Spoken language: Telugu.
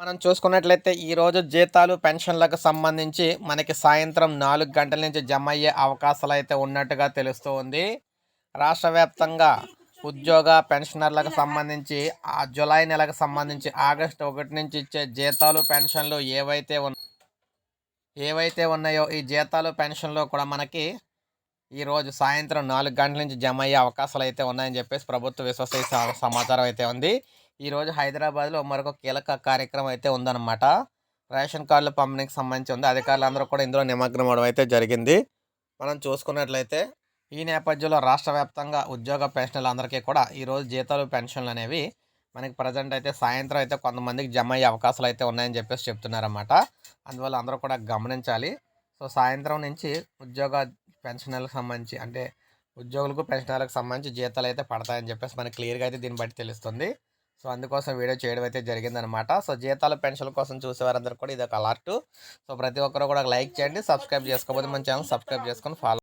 మనం చూసుకున్నట్లయితే ఈరోజు జీతాలు పెన్షన్లకు సంబంధించి మనకి సాయంత్రం నాలుగు గంటల నుంచి జమ అయ్యే అవకాశాలు అయితే ఉన్నట్టుగా తెలుస్తూ ఉంది. రాష్ట్ర వ్యాప్తంగా ఉద్యోగ పెన్షనర్లకు సంబంధించి ఆ జులై నెలకు సంబంధించి ఆగస్టు ఒకటి నుంచి ఇచ్చే జీతాలు పెన్షన్లు ఏవైతే ఉన్న ఏవైతే ఉన్నాయో ఈ జీతాలు పెన్షన్లు కూడా మనకి ఈరోజు సాయంత్రం నాలుగు గంటల నుంచి జమ అయ్యే అవకాశాలు అయితే ఉన్నాయని చెప్పేసి ప్రభుత్వ విశ్వసనీయ సమాచారం అయితే ఉంది. ఈరోజు హైదరాబాద్లో మరొక కీలక కార్యక్రమం అయితే ఉందన్నమాట. రేషన్ కార్డుల పంపిణీకి సంబంధించి ఉంది. అధికారులు అందరూ కూడా ఇందులో నిమగ్నం అవడం అయితే జరిగింది. మనం చూసుకున్నట్లయితే ఈ నేపథ్యంలో రాష్ట్ర వ్యాప్తంగా ఉద్యోగ పెన్షన్లు అందరికీ కూడా ఈరోజు జీతాలు పెన్షన్లు అనేవి మనకి ప్రజెంట్ అయితే సాయంత్రం అయితే కొంతమందికి జమ అయ్యే అవకాశాలు అయితే ఉన్నాయని చెప్పేసి చెప్తున్నారన్నమాట. అందువల్ల అందరూ కూడా గమనించాలి. సో సాయంత్రం నుంచి ఉద్యోగ పెన్షన్లకు సంబంధించి అంటే ఉద్యోగులకు పెన్షనర్లకు సంబంధించి జీతాలు అయితే పడతాయని చెప్పేసి మనకి క్లియర్గా అయితే దీన్ని బట్టి తెలుస్తుంది. సో అందుకోసం వీడియో చేయడం అయితే జరిగిందనమాట. సో జీతాల పెన్షన్ కోసం చూసేవారందరూ కూడా ఇది ఒక అలర్ట్. సో ప్రతి ఒక్కరు కూడా లైక్ చేయండి సబ్స్క్రైబ్ చేసుకోకపోతే మన ఛానల్ సబ్స్క్రైబ్ చేసుకొని ఫాలో